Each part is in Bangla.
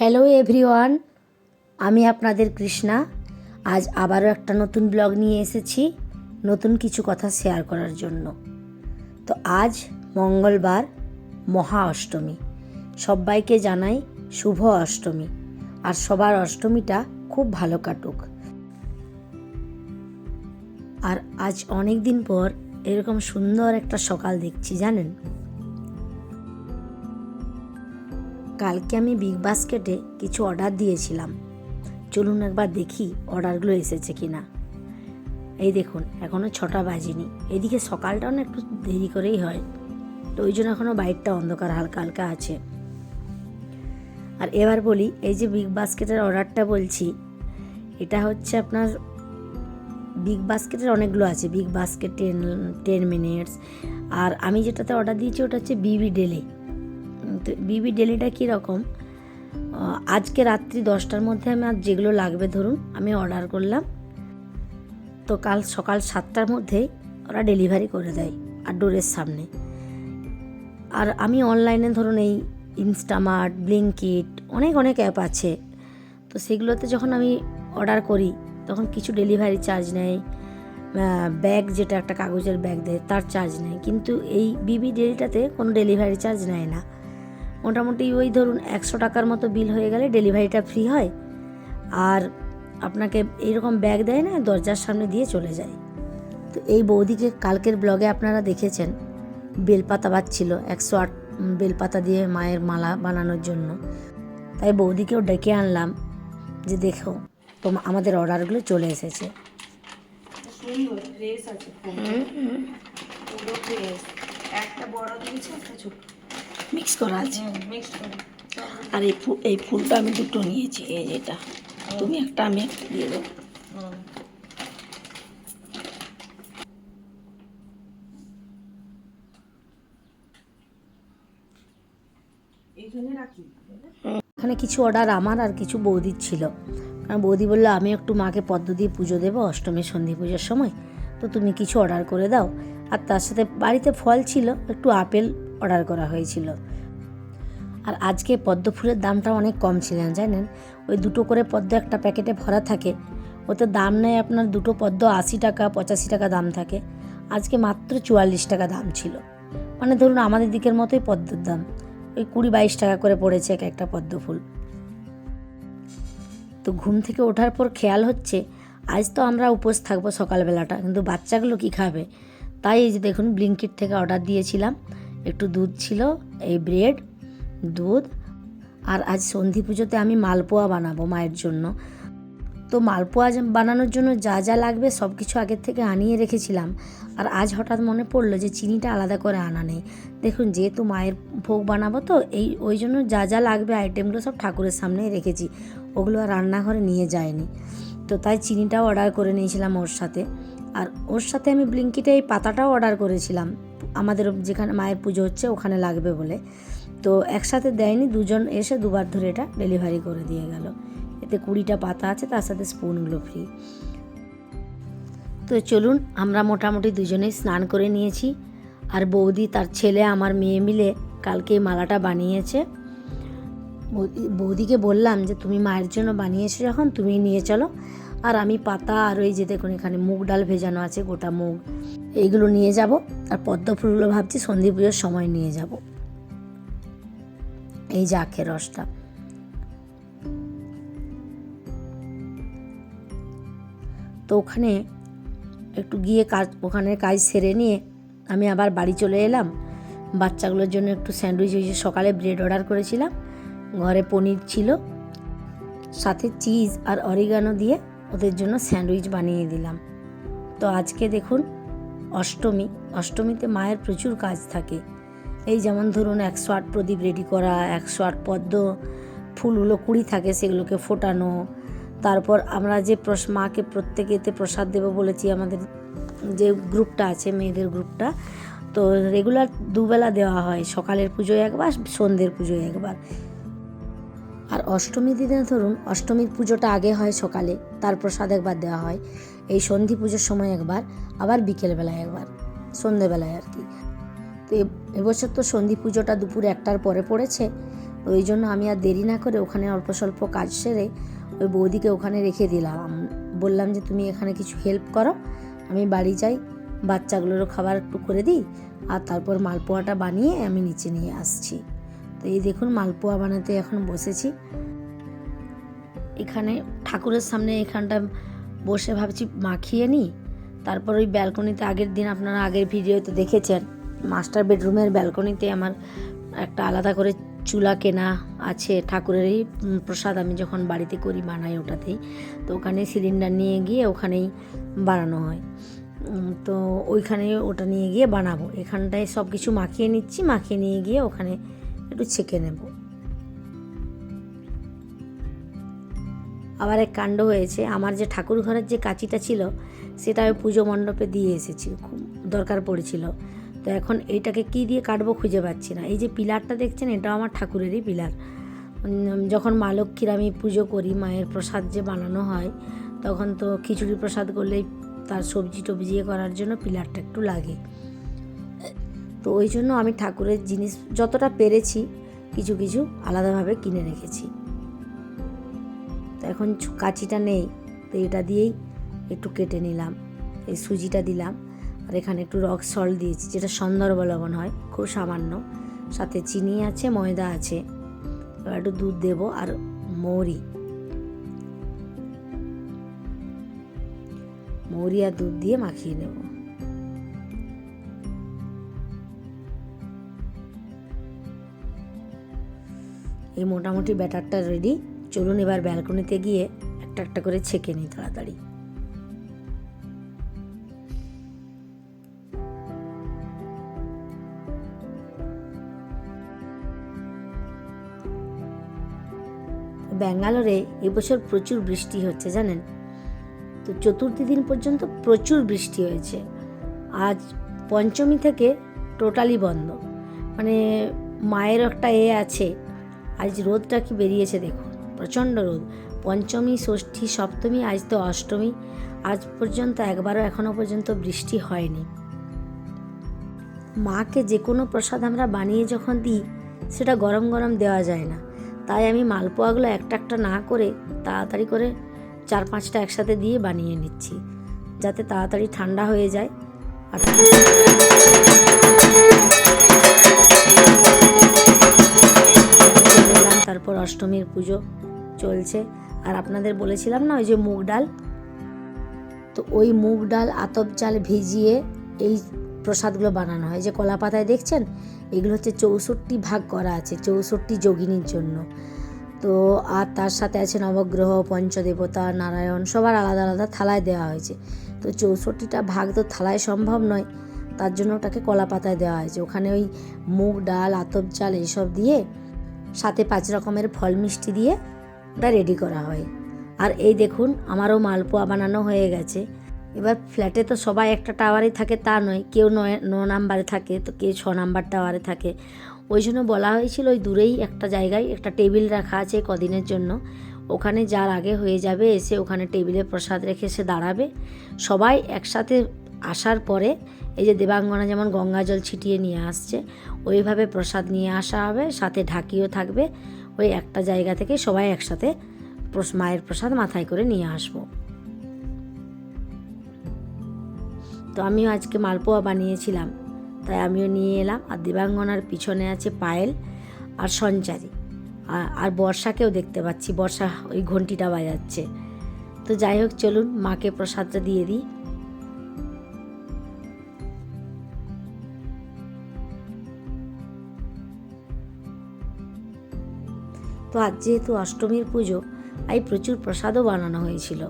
হ্যালো এভরিওয়ান আমি আপনাদের কৃষ্ণা। আজ আবারও একটা নতুন ব্লগ নিয়ে এসেছি, নতুন কিছু কথা শেয়ার করার জন্য। তো আজ মঙ্গলবার, মহা অষ্টমী। সবাইকে জানাই শুভ অষ্টমী, আর সবার অষ্টমীটা খুব ভালো কাটুক। আর আজ অনেক দিন পর এরকম সুন্দর একটা সকাল দেখছি, জানেন? কালকে আমি বিগ বাস্কেটে কিছু অর্ডার দিয়েছিলাম। চলুন একবার দেখি অর্ডারগুলো এসেছে কি না এই দেখুন এখনও ছটা বাজেনি। এদিকে সকালটাও না একটু দেরি করেই হয়। তো ওই জন্য এখনও বাইকটা অন্ধকার, হালকা হালকা আছে। আর এবার বলি, এই যে বিগ বাস্কেটের অর্ডারটা বলছি, এটা হচ্ছে আপনার বিগ বাস্কেটের অনেকগুলো আছে। BigBasket ten ten minutes আর আমি যেটাতে অর্ডার দিয়েছি, ওটা হচ্ছে বিবি ডেলি বিবি ডেলিটা কীরকম আজকে রাত্রি দশটার মধ্যে আমার যেগুলো লাগবে ধরুন, আমি অর্ডার করলাম। তো কাল সকাল সাতটার মধ্যেই ওরা ডেলিভারি করে দেয় আর ডোরের সামনে। আর আমি অনলাইনে ধরুন এই ইনস্টামার্ট, ব্লিঙ্কিট, অনেক অনেক অ্যাপ আছে। তো সেগুলোতে যখন আমি অর্ডার করি, তখন কিছু ডেলিভারি চার্জ নেয় ব্যাগ যেটা একটা কাগজের ব্যাগ দেয়, তার চার্জ নেয়। কিন্তু এই বিবি ডেলিটাতে কোনো ডেলিভারি চার্জ নেয় না। মোটামুটি ওই ধরুন একশো টাকার মতো বিল হয়ে গেলে ডেলিভারিটা ফ্রি হয়। আর আপনাকে এইরকম ব্যাগ দেয় না দরজার সামনে দিয়ে চলে যায়। তো এই বৌদিকে কালকের ব্লগে আপনারা দেখেছেন বেলপাতা বাচ্ছিল একশো আট বেলপাতা দিয়ে মায়ের মালা বানানোর জন্য। তাই বৌদিকেও ডেকে আনলাম যে দেখো তো আমাদের অর্ডারগুলো চলে এসেছে। একটা বড় দিয়েছে একটা ছোট মিক্স করা আছে আর এই ফুল এই ফুলটা আমি দুটো নিয়েছি এই যেটা তুমি একটা আমি একটা দিয়ে দেবো। এখানে কিছু অর্ডার আমার আর কিছু বৌদির ছিল। কারণ বৌদি বলল আমি একটু মাকে পদ্ম দিয়ে পুজো দেবো অষ্টমী সন্ধি পুজোর সময়। তো তুমি কিছু অর্ডার করে দাও। আর তার সাথে বাড়িতে ফল ছিল একটু আপেল অর্ডার করা হয়েছিল। আর আজকে পদ্ম ফুলের দামটা অনেক কম ছিল, জানেন? ওই দুটো করে পদ্ম একটা প্যাকেটে ভরা থাকে। ওতে দাম নেয় আপনার দুটো পদ্ম আশি টাকা, পঁচাশি টাকা দাম থাকে। আজকে মাত্র চুয়াল্লিশ টাকা দাম ছিল। মানে ধরুন আমাদের দিকের মতোই পদ্মের দাম। ওই কুড়ি বাইশ টাকা করে পড়েছে এক একটা পদ্ম ফুল। তো ঘুম থেকে ওঠার পর খেয়াল হচ্ছে, আজ তো আমরা উপোস থাকব সকালবেলাটা, কিন্তু বাচ্চাগুলো কি খাবে? তাই এই যে দেখুন, ব্লিঙ্কিট থেকে অর্ডার দিয়েছিলাম। একটু দুধ ছিল, এই ব্রেড, দুধ, আর আজ সন্ধি পুজোতে আমি মালপোয়া বানাবো মায়ের জন্য। তো মালপোয়া বানানোর জন্য যা যা লাগবে সব কিছু আগের থেকে আনিয়ে রেখেছিলাম। আর আজ হঠাৎ মনে পড়ল যে চিনিটা আলাদা করে আনা নেই। দেখুন, যেহেতু মায়ের ভোগ বানাবো তো, এই, ওই জন্য যা যা লাগবে আইটেমগুলো সব ঠাকুরের সামনেই রেখেছি। ওগুলো আর রান্নাঘরে নিয়ে যায়নি। তো তাই চিনিটাও অর্ডার করে নিয়েছিলাম ওর সাথে। আর ওর সাথে আমি ব্লিঙ্কিটে এই পাতাটাও অর্ডার করেছিলাম। আমাদের যেখানে মায়ের পুজো হচ্ছে, ওখানে লাগবে বলে। তো একসাথে দেয়নি, দুজন এসে দুবার ধরে এটা ডেলিভারি করে দিয়ে গেল। এতে কুড়িটা পাতা আছে, তার সাথে স্পুনগুলো ফ্রি তো চলুন, আমরা মোটামুটি দুজনেই স্নান করে নিয়েছি। আর বৌদি তার ছেলে আমার মেয়ে মিলে কালকে এই মালাটা বানিয়েছে। বৌদি- বৌদিকে বললাম যে, তুমি মায়ের জন্য বানিয়েছো যখন তুমি নিয়ে চলো। আর আমি পাতা আর ওই যে দেখুন এখানে মুগ ডাল ভেজানো আছে, গোটা মুগ। এইগুলো নিয়ে যাব আর পদ্ম ফুলগুলো ভাবছি সন্ধি পুজোর সময় নিয়ে যাব। এই যে আখের রসটা। তো ওখানে একটু গিয়ে কাজ ওখানে কাজ সেরে নিয়ে আমি আবার বাড়ি চলে এলাম। বাচ্চাগুলোর জন্য একটু স্যান্ডউইচ যে সকালে ব্রেড অর্ডার করেছিলাম। ঘরে পনির ছিল, সাথে চিজ আর অরিগানো দিয়ে ওদের জন্য স্যান্ডউইচ বানিয়ে দিলাম। তো আজকে দেখুন, অষ্টমী, অষ্টমীতে মায়ের প্রচুর কাজ থাকে। এই যেমন ধরুন একশো আট প্রদীপ রেডি করা একশো আট পদ্ম ফুলগুলো কুড়ি থাকে সেগুলোকে ফোটানো। তারপর আমরা যে মাকে প্রত্যেকেতে প্রসাদ দেবো বলেছি, আমাদের যে গ্রুপটা আছে, মেয়েদের গ্রুপটা, তো রেগুলার দুবেলা দেওয়া হয়। সকালের পুজোয় একবার, সন্ধ্যের পুজোয় একবার। আর অষ্টমী দিনে ধরুন, অষ্টমীর পুজোটা আগে হয় সকালে, তার প্রসাদ একবার দেওয়া হয়। এই সন্ধি পুজোর সময় একবার, আবার বিকেলবেলায় একবার, সন্ধেবেলায় আর কি। তো এবছর তো সন্ধি পুজোটা দুপুর একটার পরে পড়েছে ওই জন্য আমি আর দেরি না করে ওখানে অল্প স্বল্প কাজ সেরে ওই বৌদিকে ওখানে রেখে দিলাম। বললাম যে, তুমি এখানে কিছু হেল্প করো, আমি বাড়ি যাই, বাচ্চাগুলোরও খাবার একটু করে দিই, আর তারপর মালপোয়াটা বানিয়ে আমি নিচে নিয়ে আসছি। তো এই দেখুন, মালপোয়া বানাতে এখন বসেছি। এখানে ঠাকুরের সামনে এখানটা বসে ভাবছি মাখিয়ে নিই তারপর ওই ব্যালকনিতে আগের দিন আপনারা আগের ভিডিওতে দেখেছেন, মাস্টার বেডরুমের ব্যালকনিতে আমার একটা আলাদা করে চুলা কেনা আছে, ঠাকুরেরই প্রসাদ আমি যখন বাড়িতে করি বানাই ওটাতেই। তো ওখানে সিলিন্ডার নিয়ে গিয়ে ওখানেই বানানো হয়। তো ওইখানে ওটা নিয়ে গিয়ে বানাবো। এখানটায় সব কিছু মাখিয়ে নিচ্ছি, মাখিয়ে নিয়ে গিয়ে ওখানে একটু ছেঁকে নেব। আবার এক কাণ্ড হয়েছে, আমার যে ঠাকুর ঘরের যে কাঁচিটা ছিল, সেটা আমি পুজো মণ্ডপে দিয়ে এসেছি, খুব দরকার পড়েছিল। তো এখন এইটাকে কি দিয়ে কাটবো খুঁজে পাচ্ছি না। এই যে পিলারটা দেখছেন, এটাও আমার ঠাকুরেরই পিলার। যখন মা লক্ষ্মীর আমি পুজো করি, মায়ের প্রসাদ যে বানানো হয়, তখন তো খিচুড়ি প্রসাদ করলেই তার সবজি টবজি করার জন্য পিলারটা একটু লাগে। তো ওই জন্য আমি ঠাকুরের জিনিস যতটা পেরেছি, কিছু কিছু আলাদাভাবে কিনে রেখেছি। তো এখন কাঁচিটা নেই, তো এটা দিয়েই একটু কেটে নিলাম। এই সুজিটা দিলাম, আর এখানে একটু রক সল্ট দিয়েছি, যেটা সন্দর্ভ হয়, খুব সামান্য। সাথে চিনি আছে, ময়দা আছে। এবার একটু দুধ দেবো, আর মৌরি। মৌরি আর দুধ দিয়ে মাখিয়ে নেব। এই মোটামুটি ব্যাটারটা রেডি চলুন এবার ব্যালকনিতে গিয়ে একটা একটা করে ছেঁকে নিই তাড়াতাড়ি। ব্যাঙ্গালোরে এবছর প্রচুর বৃষ্টি হচ্ছে, জানেন? তো চতুর্থী দিন পর্যন্ত প্রচুর বৃষ্টি হয়েছে। আজ পঞ্চমী থেকে টোটালি বন্ধ। মানে মায়ের একটা এ আছে আজ রোদটা কি বেরিয়েছে দেখুন। প্রচণ্ড রোদ। পঞ্চমী, ষষ্ঠী, সপ্তমী, আজ তো অষ্টমী। আজ পর্যন্ত একবারও এখনও পর্যন্ত বৃষ্টি হয়নি। মাকে যে কোনো প্রসাদ আমরা বানিয়ে যখন দিই, সেটা গরম গরম দেওয়া যায় না। তাই আমি মালপোয়াগুলো একটা একটা না করে তাড়াতাড়ি করে চার পাঁচটা একসাথে দিয়ে বানিয়ে নিচ্ছি। যাতে তাড়াতাড়ি ঠান্ডা হয়ে যায়। আর তারপর অষ্টমীর পুজো চলছে। আর আপনাদের বলেছিলাম না ওই যে মুগ ডাল? তো ওই মুগ ডাল, আতপ চাল ভিজিয়ে এই প্রসাদগুলো বানানো হয়। যে কলা পাতায় দেখছেন? এগুলো হচ্ছে চৌষট্টি ভাগ করা আছে, চৌষট্টি যোগিনীর জন্য। তো আর তার সাথে আছে নবগ্রহ, পঞ্চদেবতা, নারায়ণ, সবার আলাদা আলাদা থালায় দেওয়া হয়েছে। তো চৌষট্টিটা ভাগ তো থালায় সম্ভব নয়, তার জন্য ওটাকে কলা পাতায় দেওয়া হয়েছে। ওখানে ওই মুগ ডাল, আতপ চাল এইসব দিয়ে সাথে পাঁচ রকমের ফল মিষ্টি দিয়ে ওটা রেডি করা হয়। আর এই দেখুন, আমারও মালপোয়া বানানো হয়ে গেছে। এবার ফ্ল্যাটে তো সবাই একটা টাওয়ারে থাকে, তা নয়। কেউ নয়, ন নাম্বারে থাকে, তো কেউ ছ নাম্বার টাওয়ারে থাকে। ওই জন্য বলা হয়েছিল ওই দূরেই একটা জায়গায় একটা টেবিল রাখা আছে কদিনের জন্য। ওখানে যার আগে হয়ে যাবে, এসে ওখানে টেবিলে প্রসাদ রেখে সে দাঁড়াবে। সবাই একসাথে আসার পরে এই যে দেবাঙ্গনা যেমন গঙ্গা জল ছিটিয়ে নিয়ে আসছে ওইভাবে প্রসাদ নিয়ে আসা হবে, সাথে ঢাকিও থাকবে। ওই একটা জায়গা থেকে সবাই একসাথে মায়ের প্রসাদ মাথায় করে নিয়ে আসব। তো আমিও আজকে মালপোয়া বানিয়েছিলাম, তাই আমিও নিয়ে এলাম। আর দেবাঙ্গনার পিছনে আছে পায়েল আর সঞ্চারী। আর- বর্ষাকেও দেখতে পাচ্ছি, বর্ষা ওই ঘন্টিটা বাজাচ্ছে। তো যাই হোক, চলুন, মাকে প্রসাদটা দিয়ে দিই। তো আজ যেহেতু অষ্টমীর পুজো, তাই প্রচুর প্রসাদও বানানো হয়েছিল।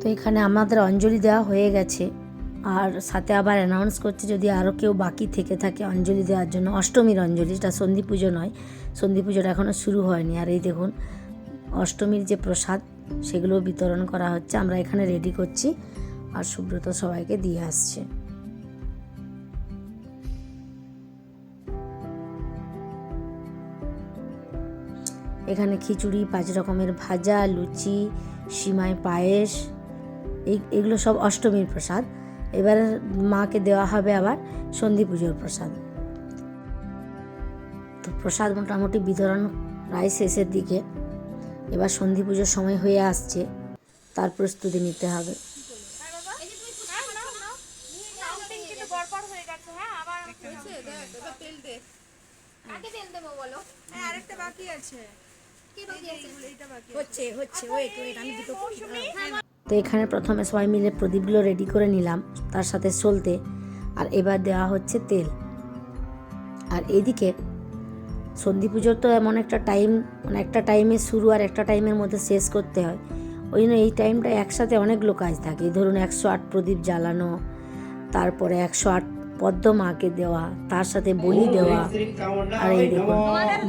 তো এখানে আমাদের অঞ্জলি দেওয়া হয়ে গেছে। আর সাথে আবার অ্যানাউন্স করছে, যদি আরও কেউ বাকি থেকে থাকে অঞ্জলি দেওয়ার জন্য, অষ্টমীর অঞ্জলি, এটা সন্ধি পুজো নয়, সন্ধি পুজোটা এখনও শুরু হয়নি। আর এই দেখুন, অষ্টমীর যে প্রসাদ, সেগুলো বিতরণ করা হচ্ছে। আমরা এখানে রেডি করছি, আর সুব্রত সবাইকে দিয়ে আসছে। এখানে খিচুড়ি, পাঁচ রকমের ভাজা, লুচি, সিমাই পায়েস, এই, এগুলো সব অষ্টমীর প্রসাদ। এবার মাকে দেওয়া হবে আবার সন্ধি পুজোর প্রসাদ। তো প্রসাদ মোটামুটি বিতরণ প্রায় শেষের দিকে। এবার সন্ধি পুজোর সময় হয়ে আসছে। তার প্রস্তুতি নিতে হবে আগে তেল দেবো বলো আরেকটা বাকি আছে কি বাকি আছে হচ্ছে হচ্ছে ওয়েট ওয়েট আমি দুটো তো এখানে প্রথমে সবাই মিলে প্রদীপগুলো রেডি করে নিলাম তার সাথে সলতে আর এবার দেওয়া হচ্ছে তেল। আর এদিকে সন্ধি পুজোর তো এমন একটা টাইম মানে একটা টাইমে শুরু আর একটা টাইমের মধ্যে শেষ করতে হয়। ওই জন্য এই টাইমটা একসাথে অনেকগুলো কাজ থাকে। এই ধরুন একশো আট প্রদীপ জ্বালানো তারপরে একশো আট পদ্ম মাকে দেওয়া তার সাথে বলি দেওয়া। আর এই দেখুন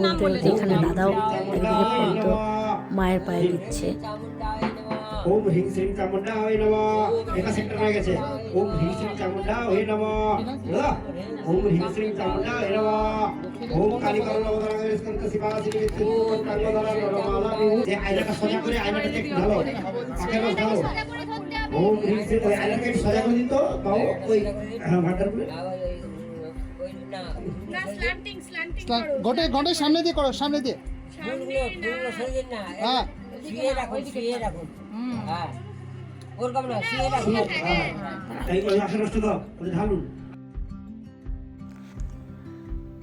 বলতে বলতে এখানে দাদাও একদিকে পদ্ম। মায়ের পায়ে দিচ্ছে। ওম হিং শ্রীং চামুন্ডা হয়ে নম। এটা সেক্টর হয়ে গেছে। ওম হিং শ্রীং চামুন্ডা হয়ে নম। ওম হিং শ্রীং চামুন্ডা হয়ে নম। ওম কালী করণ অবতার স্কন্ত শিবা শ্রী বিষ্ণু কাঙ্গধারা নরমালা আয়নাটা সোজা করে আয়নাটাকে একটু ঢালো। পাকে রস ঢালো। ওম হিং শ্রীং ওই আয়নাটাকে সোজা করে দিন তো বাবু ওই হ্যাঁ স্ল্যান্টিং ঘটে ঘটে সামনে দিয়ে করো সামনে দিয়ে। ফুলগুলো ফুলগুলো সরিয়ে না। হ্যাঁ। শুয়ে রাখুন শুয়ে রাখুন। হ্যাঁ। ওরকম না শুয়ে রাখুন। এই দাও ঢালুন।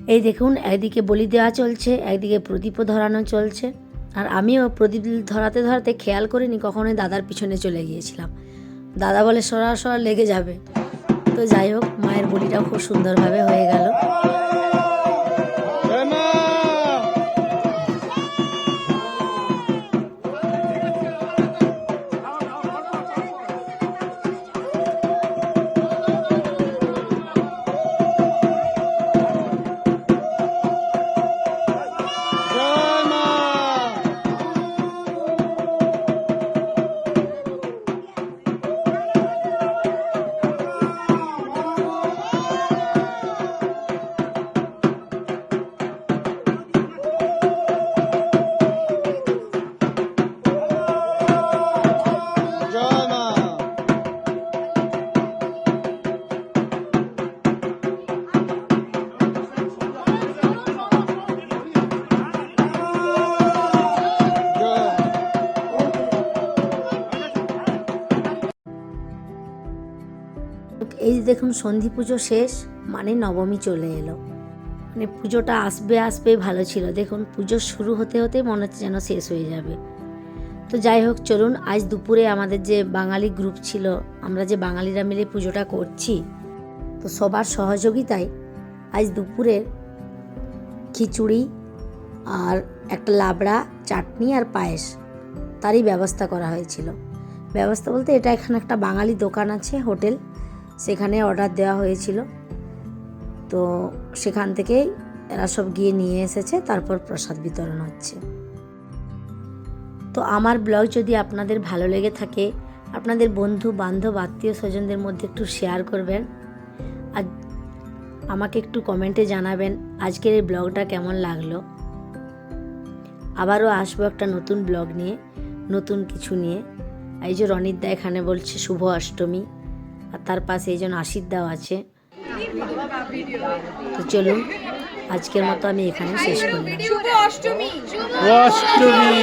এই দেখুন একদিকে বলি দেওয়া চলছে একদিকে প্রদীপও ধরানো চলছে। আর আমিও প্রদীপ ধরাতে ধরাতে খেয়াল করিনি কখনোই দাদার পিছনে চলে গিয়েছিলাম। দাদা বলে সরা সরা লেগে যাবে। তো যাই হোক মায়ের বলিটাও খুব সুন্দরভাবে হয়ে গেল। এই দেখুন সন্ধি পুজো শেষ মানে নবমী চলে এলো। মানে পুজোটা আসবে আসবে ভালো ছিল। দেখুন, পুজো শুরু হতে হতে মনে হচ্ছে যেন শেষ হয়ে যাবে। তো যাই হোক, চলুন, আজ দুপুরে আমাদের যে বাঙালি গ্রুপ ছিল, আমরা যে বাঙালিরা মিলে পুজোটা করছি, তো সবার সহযোগিতায় আজ দুপুরে খিচুড়ি আর একটা লাবড়া, চাটনি আর পায়েস, তারই ব্যবস্থা করা হয়েছিল। ব্যবস্থা বলতে এটা এখানে একটা বাঙালি দোকান আছে, হোটেল। সেখানে অর্ডার দেওয়া হয়েছিল। তো সেখান থেকেই এরা সব গিয়ে নিয়ে এসেছে, তারপর প্রসাদ বিতরণ হচ্ছে। তো আমার ব্লগ যদি আপনাদের ভালো লেগে থাকে, আপনাদের বন্ধু, বান্ধব, আত্মীয় স্বজনদের মধ্যে একটু শেয়ার করবেন। আর আমাকে একটু কমেন্টে জানাবেন, আজকের এই ব্লগটা কেমন লাগল। আবারও আসব একটা নতুন ব্লগ নিয়ে, নতুন কিছু নিয়ে। এই যে রনিতদা এখানে বলছে, শুভ অষ্টমী। আর তার পাশে এই জন্য আশীর্দাও আছে। তো চলুন আজকের মতো আমি এখানে শেষ করলাম। অষ্টমী। অষ্টমী।